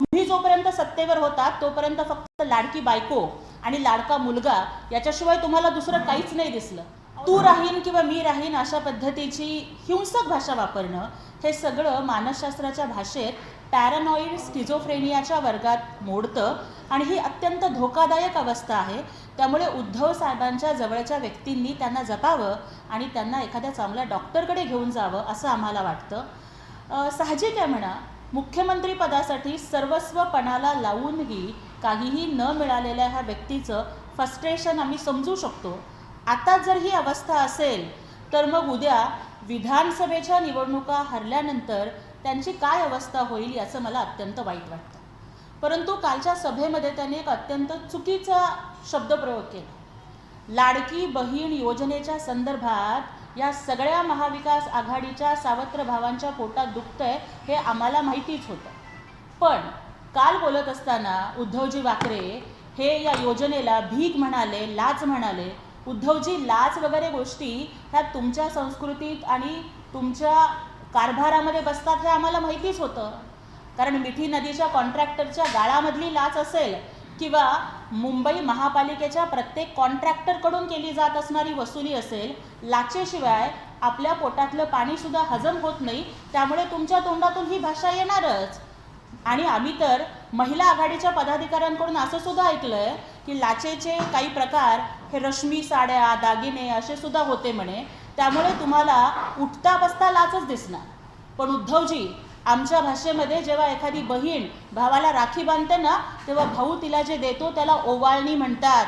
तुम्ही जोपर्यंत सत्तेवर होता तोपर्यंत फक्त लाडकी बायको आणि लाडका मुलगा याच्याशिवाय तुम्हाला दुसरं काहीच नाही दिसलं. तू राहीन किंवा मी राहीन अशा पद्धतीची हिंसक भाषा वापरणं हे सगळं मानसशास्त्राच्या भाषेत पॅरानॉईड स्किझोफ्रेनियाच्या वर्गात मोडतं आणि ही अत्यंत धोकादायक अवस्था आहे. त्यामुळे उद्धव साहेबांच्या जवळच्या व्यक्तींनी त्यांना जपावं आणि त्यांना एखाद्या चांगल्या डॉक्टरकडे घेऊन जावं असं आम्हाला वाटतं. साहजिक आहे म्हणा. मुख्यमंत्रीपदासाठी सर्वस्वपणाला सर्वस्व पणाला लावूनही काहीही न मिळालेल्या ह्या व्यक्तीचं फ्रस्ट्रेशन आम्ही समजू शकतो. आता जर ही अवस्था असेल तर मग उद्या विधानसभेच्या निवडणुका हरल्यानंतर त्यांची काय अवस्था होईल याचं मला अत्यंत वाईट वाटतं. परंतु कालच्या सभेमध्ये त्यांनी एक अत्यंत चुकीचा शब्दप्रयोग केला. लाडकी बहीण योजनेच्या संदर्भात या सगळ्या महाविकास आघाडीच्या सावत्र भावांच्या पोटात दुखतंय हे आम्हाला माहितीच होतं. पण काल बोलत असताना उद्धवजी वाकरे हे या योजनेला भीक म्हणाले लाच म्हणाले. उद्धवजी लाच वगैरे गोष्टी ह्या तुमच्या संस्कृतीत आणि तुमच्या कारभारामध्ये बसतात हे आम्हाला माहितीच होतं. कारण मिठी नदीच्या कॉन्ट्रॅक्टरच्या गाळामधली लाच असेल किंवा मुंबई महापालिकेच्या प्रत्येक कॉन्ट्रॅक्टरकडून केली जात असणारी वसुली असेल लाचेशिवाय आपल्या पोटातलं पाणीसुद्धा हजम होत नाही त्यामुळे तुमच्या तोंडातून ही भाषा येणारच. आणि आम्ही तर महिला आघाडीच्या पदाधिकाऱ्यांकडून असं सुद्धा ऐकलंय की लाचेचे काही प्रकार हे रश्मी साड्या दागिने असे सुद्धा होते म्हणे. त्यामुळे तुम्हाला उठता बसता लाचच दिसणार. पण उद्धवजी आमच्या भाषेमध्ये जेव्हा एखादी बहीण भावाला राखी बांधते ना तेव्हा भाऊ तिला जे देतो त्याला ओवाळणी म्हणतात.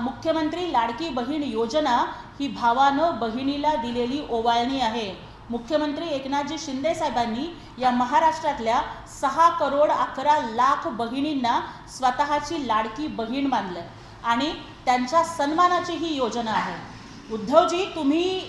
मुख्यमंत्री लाडकी बहीण योजना ही भावानं बहिणीला दिलेली ओवाळणी आहे. मुख्यमंत्री एकनाथजी शिंदे साहेबांनी या महाराष्ट्रातल्या सहा करोड अकरा लाख बहिणींना स्वतःची लाडकी बहीण मानलं आणि त्यांच्या सन्मानाची ही योजना आहे. उद्धवजी तुम्ही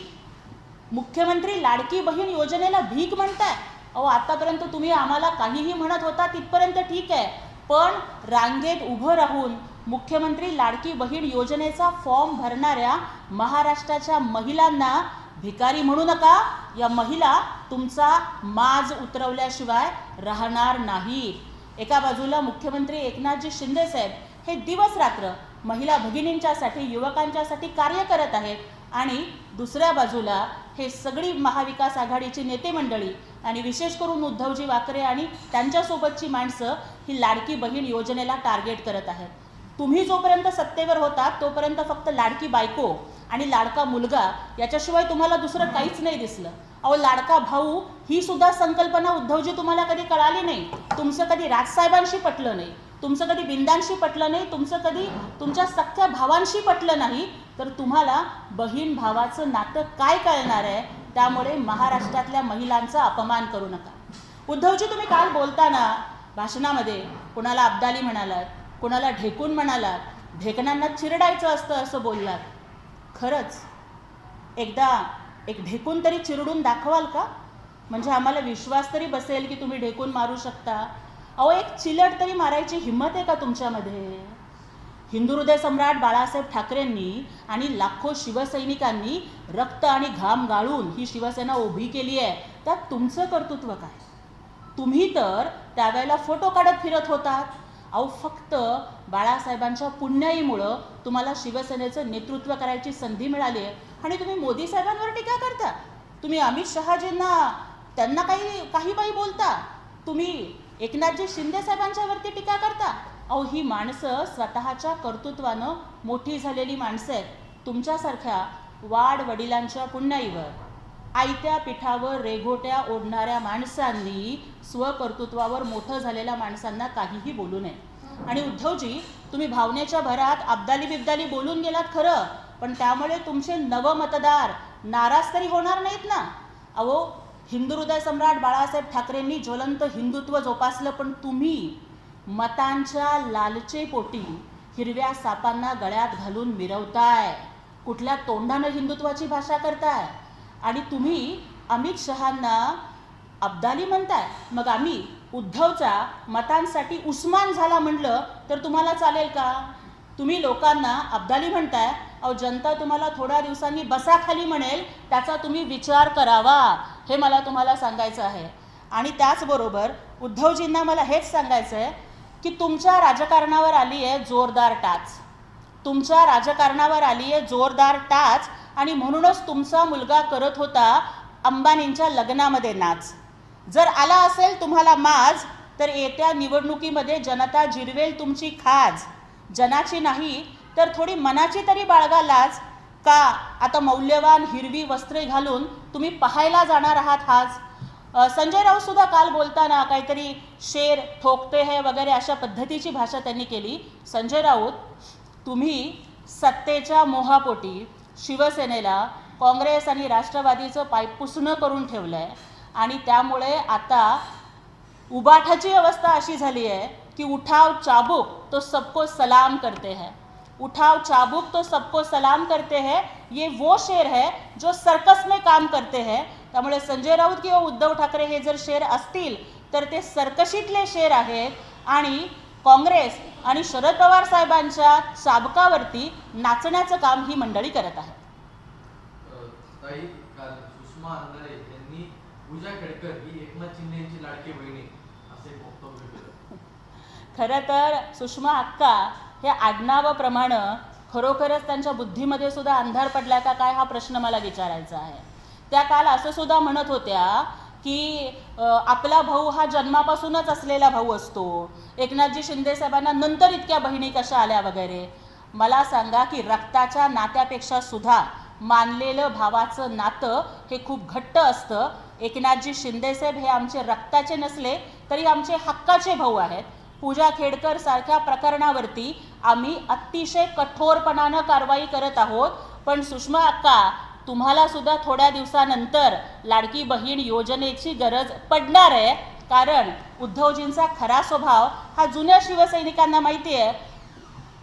मुख्यमंत्री लाडकी बहीण योजनेला भीक म्हणताय. अहो आतापर्यंत तुम्ही आम्हाला काहीही म्हणत होता तिथपर्यंत ठीक आहे. पण रांगेत उभं राहून मुख्यमंत्री लाडकी बहीण योजनेचा फॉर्म भरणाऱ्या महाराष्ट्राच्या महिलांना भिकारी म्हणू नका. या महिला तुमचा माज उतरवल्याशिवाय राहणार नाही एका बाजूला मुख्यमंत्री एकनाथजी शिंदे साहेब हे दिवस रात्र महिला भगिनींच्यासाठी युवकांच्यासाठी कार्य करत आहेत. आणि दुसऱ्या बाजूला हे सगळी महाविकास आघाडीची नेते मंडळी आणि विशेष करून उद्धवजी वाकरे आणि त्यांच्यासोबतची माणसं ही लाडकी बहीण योजनेला टार्गेट करत आहेत. तुम्ही जोपर्यंत सत्तेवर होता तोपर्यंत फक्त लाडकी बायको आणि लाडका मुलगा याच्याशिवाय तुम्हाला दुसरं काहीच नाही दिसलं. अहो लाडका भाऊ ही सुद्धा संकल्पना उद्धवजी तुम्हाला कधी कळाली नाही. तुमचं कधी राजसाहेबांशी पटलं नाही. तुमचं कधी बिंदांशी पटलं नाही. तुमचं कधी तुमच्या सख्या भावांशी पटलं नाही. तर तुम्हाला बहीण भावाचं नातं काय कळणार आहे त्यामुळे महाराष्ट्रातल्या महिलांचा अपमान करू नका. उद्धवजी तुम्ही काल बोलताना भाषणामध्ये कुणाला अब्दाली म्हणालात कुणाला ढेकून म्हणालात ढेकणांना चिरडायचं असतं असं बोललात. खरंच? एकदा एक ढेकून तरी चिरडून दाखवाल का? म्हणजे आम्हाला विश्वास तरी बसेल की तुम्ही ढेकून मारू शकता. अहो एक चिलट तरी मारायची हिंमत आहे का तुमच्यामध्ये? हिंदू हृदय सम्राट बाळासाहेब ठाकरेंनी आणि लाखो शिवसैनिकांनी रक्त आणि घाम गाळून ही शिवसेना उभी केली आहे. त्यात तुमचं कर्तृत्व काय? तुम्ही तर त्यावेळेला फोटो काढत फिरत होतात. अहो फक्त बाळासाहेबांच्या पुण्याईमुळं तुम्हाला शिवसेनेचं नेतृत्व करायची संधी मिळाली आहे. आणि तुम्ही मोदी साहेबांवर टीका करता. तुम्ही अमित शहाजींना त्यांना काही काही बाई बोलता. तुम्ही एकनाथजी शिंदे साहेबांच्यावरती टीका करता. अहो ही माणसं स्वतःच्या कर्तृत्वानं मोठी झालेली माणसं आहेत. तुमच्यासारख्या वाड वडिलांच्या पुण्याईवर आयत्या पिठावर रेघोट्या ओढणाऱ्या माणसांनी स्वकर्तृत्वावर मोठं झालेल्या माणसांना काहीही बोलू नये. आणि उद्धवजी तुम्ही भावनेच्या भरात अब्दाली बिब्दाली बोलून गेलात खरं पण त्यामुळे तुमचे नवमतदार नाराज तरी होणार नाहीत ना? अहो हिंदू हृदय सम्राट बाळासाहेब ठाकरेंनी ज्वलंत हिंदुत्व जोपासलं पण तुम्ही मतांच्या लालचेपोटी हिरव्या सापांना गळ्यात घालून मिरवताय. कुठल्या तोंडानं हिंदुत्वाची भाषा करताय? आणि तुम्ही अमित शहांना अब्दाली म्हणताय. मग आम्ही उद्धवचा मतांसाठी उस्मान झाला म्हणलं तर तुम्हाला चालेल का? तुम्ही लोकांना अब्दाली म्हणताय. अहो जनता तुम्हाला थोड्या दिवसांनी बसाखाली म्हणेल त्याचा तुम्ही विचार करावा. हे मला तुम्हाला सांगायचं आहे. आणि त्याचबरोबर उद्धवजींना मला हेच सांगायचं आहे की तुमच्या राजकारणावर आली आहे जोरदार टाच. तुमच्या राजकारणावर आली आहे जोरदार टाच आणि म्हणूनच तुमचा मुलगा करत होता अंबानींच्या लग्नामध्ये नाच. जर आला असेल तुम्हाला माज तर येत्या निवडणुकीमध्ये जनता जिरवेल तुमची खाज. जनाची नाही तर थोडी मनाची तरी बाळगा लाज. का आता मौल्यवान हिरवी वस्त्रे घालून तुम्ही पाहायला जाणार आहात आज संजय राऊत सुद्धा काल बोलताना काहीतरी शेर ठोकते है वगैरे अशा पद्धतीची भाषा त्यांनी केली. संजय राऊत तुम्ही सत्तेच्या मोहापोटी शिवसेनेला काँग्रेस आणि राष्ट्रवादीचं पायपुसणं करून ठेवलं आहे आणि त्यामुळे आता उबाठाची अवस्था अशी झाली आहे की उठाव चाबूक तो सबको सलाम करते है. उठाव चाबुक तो सबको सलाम करते हैं। ये वो शेर है जो सर्कस में काम करते हैं। त्यामुळे संजय राऊत किंवा उद्धव ठाकरे हे जर शेर असतील तर ते सर्कशीतले शेर आहेत आणि काँग्रेस आणि शरद पवार साहेबांच्या चाबकावरती नाचण्याचं काम ही मंडळी करत आहे ही खरं तर सुषमा अक्का हे आडनावाप्रमाणं खरोखरच त्यांच्या बुद्धीमध्ये सुद्धा अंधार पडला का काय हा प्रश्न मला विचारायचा आहे. त्या काल असं सुद्धा म्हणत होत्या की आपला भाऊ हा जन्मापासूनच असलेला भाऊ असतो. एकनाथजी शिंदे साहेबांना नंतर इतक्या बहिणी कशा आल्या वगैरे? मला सांगा की रक्ताच्या नात्यापेक्षा सुद्धा मानलेलं भावाचं नातं हे खूप घट्ट असतं. एकनाथजी शिंदेसाहेब हे आमचे रक्ताचे नसले तरी आमचे हक्काचे भाऊ आहेत. पूजा खेडकर सारख्या प्रकरणावरती आम्ही अतिशय कठोरपणानं कारवाई करत आहोत. पण सुषमा अक्का तुम्हाला सुद्धा थोड्या दिवसानंतर लाडकी बहीण योजनेची गरज पडणार आहे. कारण उद्धवजींचा खरा स्वभाव हा जुन्या शिवसैनिकांना माहिती आहे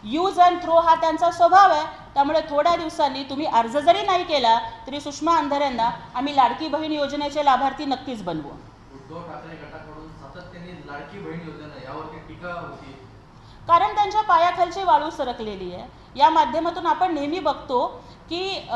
यूज अँड थ्रो हा त्यांचा स्वभाव आहे. त्यामुळे थोड्या दिवसांनी तुम्ही अर्ज जरी नाही केला तरी सुषमा अंधाऱ्यांना आम्ही लाडकी बहीण योजनेचे लाभार्थी नक्कीच बनवू. उद्धव ठाकरे गटाकडून सातत्याने लाडकी बहीण योजना यावरती टीका होती. कारण त्यांच्या पायाखालची वाळू सरकलेली आहे. या माध्यमातून आपण नेहमी बघतो की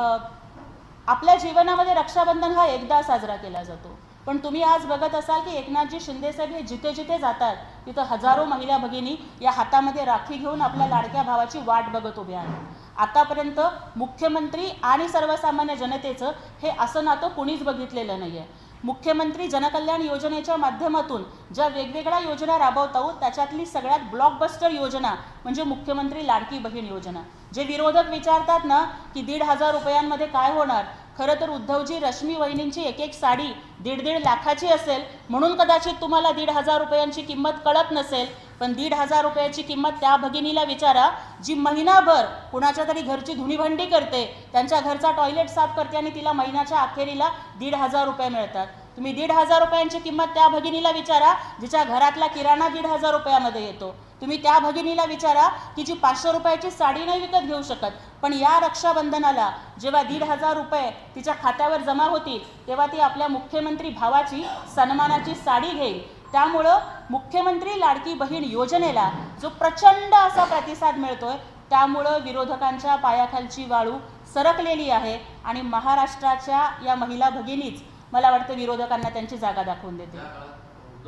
आपल्या जीवनामध्ये रक्षाबंधन हा एकदा साजरा केला जातो. पण तुम्ही आज बघत असाल की एकनाथजी शिंदेसाहेब हे जिथे जिथे जातात तिथं हजारो महिला भगिनी या हातामध्ये राखी घेऊन आपल्या लाडक्या भावाची वाट बघत उभ्या आहेत. आतापर्यंत मुख्यमंत्री आणि सर्वसामान्य जनतेचं हे असं नातं कुणीच बघितलेलं नाही आहे मुख्यमंत्री जनकल्याण योजनेच्या माध्यमातून ज्या वेगवेगळ्या योजना राबवत आहोत त्याच्यातली सगळ्यात ब्लॉकबस्टर योजना म्हणजे मुख्यमंत्री लाडकी बहीण योजना. जे विरोधक विचारतात ना की दीड हजार रुपयांमध्ये काय होणार? खरं तर उद्धवजी रश्मी वहिनींची एक एक साडी दीड दीड लाखाची असेल म्हणून कदाचित तुम्हाला दीड हजार रुपयांची किंमत कळत नसेल. पण दीड हजार रुपयाची किंमत त्या भगिनीला विचारा जी महिनाभर कुणाच्या तरी घरची धुणीभांडी करते त्यांच्या घरचा टॉयलेट साफ करते आणि तिला महिन्याच्या अखेरीला दीड हजार रुपये मिळतात. तुम्ही दीड हजार रुपयांची किंमत त्या भगिनीला विचारा जिच्या घरातला किराणा दीड हजार रुपयामध्ये येतो. तुम्ही त्या भगिनीला विचारा की जी पाचशे रुपयाची साडी नाही विकत घेऊ शकत पण या रक्षाबंधनाला जेव्हा दीड हजार रुपये तिच्या खात्यावर जमा होतील तेव्हा ती आपल्या मुख्यमंत्री भावाची सन्मानाची साडी घेईल. त्यामुळं मुख्यमंत्री लाडकी बहीण योजनेला जो प्रचंड असा प्रतिसाद मिळतोय त्यामुळं विरोधकांच्या पायाखालची वाळू सरकलेली आहे आणि महाराष्ट्राच्या या महिला भगिनीच मला वाटतं विरोधकांना त्यांची जागा दाखवून देते त्या काळात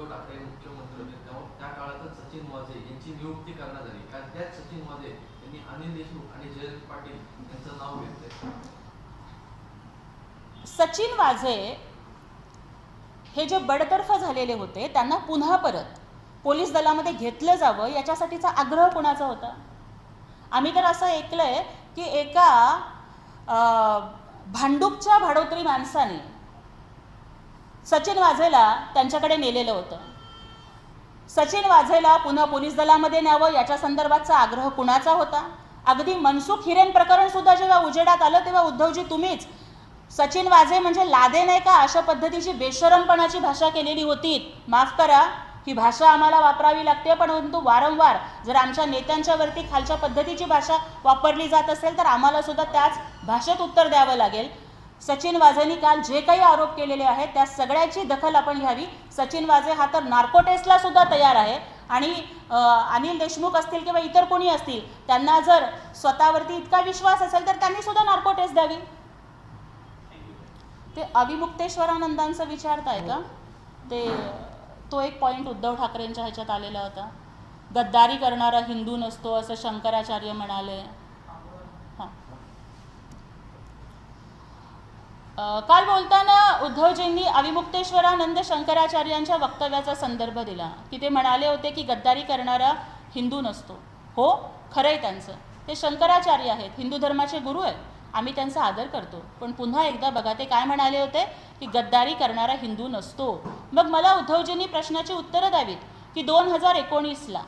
हे जे बडतर्फ झालेले होते त्यांना पुन्हा परत पोलीस दलामध्ये घेतलं जावं याच्यासाठीचा आग्रह कुणाचा होता? आम्ही तर असं ऐकलंय की एका भांडुपच्या भांडूपच्या भाडोत्री माणसाने सचिन वाझेला त्यांच्याकडे नेलेलं होतं. सचिन वाझेला पुन्हा पोलीस दलामध्ये न्यावं याच्या संदर्भातचा आग्रह कुणाचा होता? अगदी मनसुख हिरेन प्रकरण सुद्धा जेव्हा उजेडात आलं तेव्हा उद्धवजी तुम्हीच सचिन वाझे म्हणजे लादे नाही का अशा पद्धतीची बेशरमपणाची भाषा केलेली होती. माफ करा ही भाषा आम्हाला वापरावी लागते परंतु वारंवार जर आमच्या नेत्यांच्या वरती खालच्या पद्धतीची भाषा वापरली जात असेल तर आम्हाला सुद्धा त्याच भाषेत उत्तर द्यावं लागेल. सचिन वाझेंनी काल जे काही आरोप केलेले आहेत त्या सगळ्याची दखल आपण घ्यावी. सचिन वाझे हा तर नार्को टेस्टला सुद्धा तयार आहे. आणि अनिल देशमुख असतील किंवा इतर कोणी असतील त्यांना जर स्वतःवरती इतका विश्वास असेल तर त्यांनी सुद्धा नार्को टेस्ट द्यावी. ते अविमुक्तेश्वरानंदांचं विचारताय का? ते तो एक पॉईंट उद्धव ठाकरेंच्या ह्याच्यात आलेला होता. गद्दारी करणारा हिंदू नसतो असं शंकराचार्य म्हणाले. काल बोलताना उद्धवजींनी अविमुक्तेश्वरानंद शंकराचार्यांच्या वक्तव्याचा संदर्भ दिला. की ते म्हणाले होते की गद्दारी करणारा हिंदू नसतो. हो खरं आहे त्यांचं. ते शंकराचार्य आहेत. हिंदू धर्माचे गुरु आहेत. आम्ही त्यांचा आदर करतो. पण पुन्हा एकदा बघा ते काय म्हणाले होते? की गद्दारी करणारा हिंदू नसतो. मग मला उद्धवजींनी प्रश्नाची उत्तरं द्यावीत की दोन हजार एकोणीसला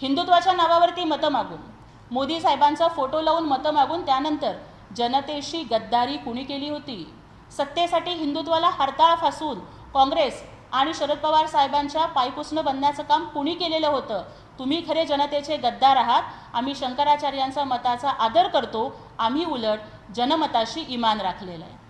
हिंदुत्वाच्या नावावरती मतं मागून मोदी साहेबांचा फोटो लावून मतं मागून त्यानंतर जनतेशी गद्दारी कुणी केली होती? सत्तेसाठी हिंदुत्वाला हरताळ फासून काँग्रेस आणि शरद पवार साहेबांच्या पायपुसणं बनण्याचं काम कुणी केलेलं होतं? तुम्ही खरे जनतेचे गद्दार आहात. आम्ही शंकराचार्यांचा मताचा आदर करतो. आम्ही उलट जनमताशी इमान राखलेलं आहे.